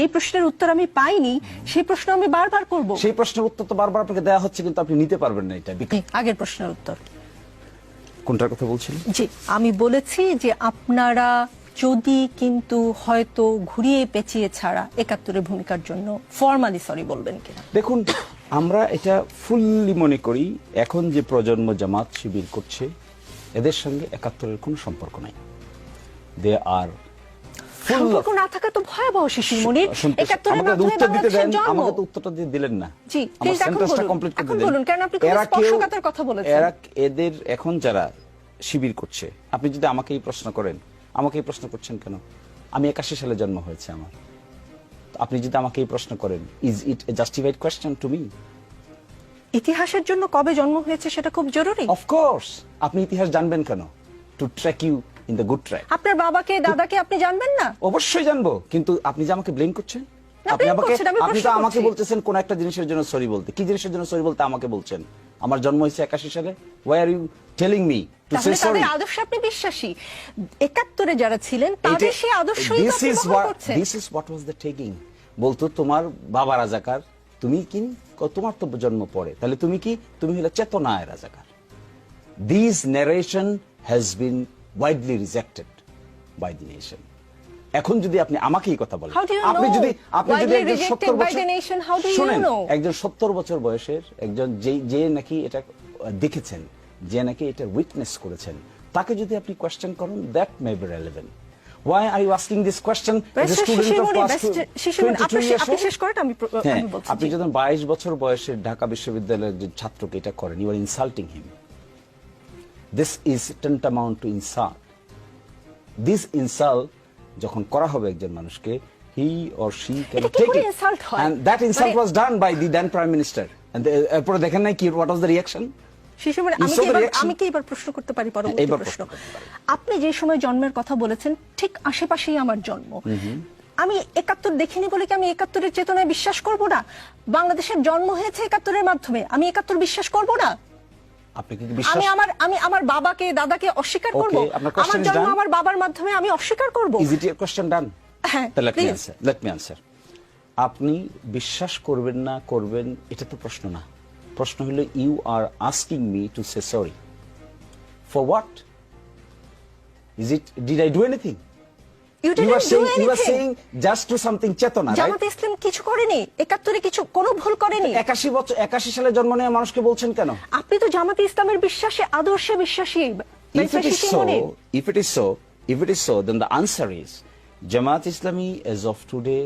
এই প্রশ্নের উত্তর আমি পাইনি সেই প্রশ্ন আমি বারবার করব। সেই প্রশ্নের উত্তর তো বারবার আপনাকে দেওয়া হচ্ছে কিন্তু আপনি নিতে পারবেন না এটা আগের প্রশ্নের উত্তর। কোনটার কথা বলছিলেন? জি আমি বলেছি যে আপনারা যদি কিন্তু হয়তো ঘুরিয়ে পেঁচিয়ে ছাড়া একাত্তরের ভূমিকার জন্য ফর্মালি সরি বলবেন কিনা। দেখুন আমরা এটা ফুললি মনে করি এখন যে প্রজন্ম জামাত শিবির করছে এদের সঙ্গে একাত্তরের কোনো সম্পর্ক নাই। দে আর সম্পর্ক না থাকা তো ভয়াবহ একাত্তরের মাধ্যমে উত্তর দিতে দেন বাংলাদেশের জন্ম। আমাকে তো উত্তরটা দিয়ে দিলেন না। জি, please এখন বলুন। কমপ্লিট কারণ আপনি খুব স্পর্শকাতর কথা বলেছেন। এরা এদের এখন যারা শিবির করছে আপনি যদি আমাকে এই প্রশ্ন করেন আমাকে এই প্রশ্ন করছেন কেন? আমি একাশি সালে জন্ম হয়েছে আমার। আপনি যদি আমাকে এই প্রশ্ন করেন is it a justified question to me ইতিহাসের জন্য কবে জন্ম হয়েছে সেটা খুব জরুরি। অফকোর্স আপনি ইতিহাস জানবেন কেন? To track you in the good track আপনার বাবাকে দাদাকে আপনি জানবেন না? অবশ্যই জানব কিন্তু আপনি যে আমাকে ব্লেম করছেন? আপনি আমাকে আপনি তো আমাকে বলতেছেন কোন একটা জিনিসের জন্য সরি বলতে। কি জিনিসের জন্য সরি বলতে আমাকে বলছেন? আমার জন্ম হয়েছে একাশি সালে। Why are you telling me আদর্শে আপনি বিশ্বাসী। একাত্তরে যারা ছিলেন তাদের সেই আদর্শই তো this is this is what was the taking বলতো তোমার বাবা রাজাকার তুমি কি তোমার তো জন্ম পড়ে তাহলে তুমি কি তুমি হলে চেতনায় রাজাকার। This narration has been widely rejected by the nation এখন যদি আপনি আমাকে এই কথা বলেন আপনি যদি আপনি যদি একজন rejected 70 বছর শুনেন একজন 70 বছর বয়সের একজন যে যে নাকি এটা দেখেছেন যে নাকি এটা উইটনেস করেছেন তাকে যদি আপনি কোয়েশ্চেন করেন that may be relevant Why are you asking this question as a student of class best two- Shishir Moni, 22 আপনি- years old? শেষ করেন, আমি হ্যাঁ, আমি বলছি, আপনি। যখন বাইশ বছর বয়সে ঢাকা বিশ্ববিদ্যালয়ের ছাত্রকে এটা করেন you are insulting him this is tantamount to insult this insult যখন করা হবে একজন মানুষকে he or she can take it insult? And that insult was done by the then prime minister এরপরে দেখেন নাই কি হোয়াট ওয়াজ দ্য মনি, আমি কি the এবার- reaction? আমি কি এবার প্রশ্ন করতে পারি পরবর্তী প্রশ্ন। আপনি যে সময় জন্মের কথা বলেছেন ঠিক আশেপাশেই আমার জন্ম। আমি একাত্তর দেখিনি বলে কি আমি একাত্তরের চেতনায় বিশ্বাস করব না? বাংলাদেশের জন্ম হয়েছে একাত্তরের মাধ্যমে। আমি একাত্তর বিশ্বাস করব না? আপনি কি বিশ্বাস আমি আমার আমি আমার বাবাকে দাদাকে অস্বীকার করব। আমার জন্ম আমার বাবার মাধ্যমে আমি অস্বীকার করব। Is it question done let me please. Answer let me answer আপনি বিশ্বাস করবেন না করবেন এটা তো প্রশ্ন না। প্রশ্ন হলো you are asking me to say sorry for what is it did I do anything You didn't are do saying you are anything. Saying just to chetna Jamaat Islam কিছু করেনি একাত্তরে কিছু কোনো ভুল করেনি। একাশি বছর একাশি সালে জন্ম নেওয়া মানুষকে বলছেন কেন? আপনি তো জামাত ইসলামের বিশ্বাসে আদর্শে বিশ্বাসী if it is so, if it is so, if it is so, then the answer is Jamaat Islami as of today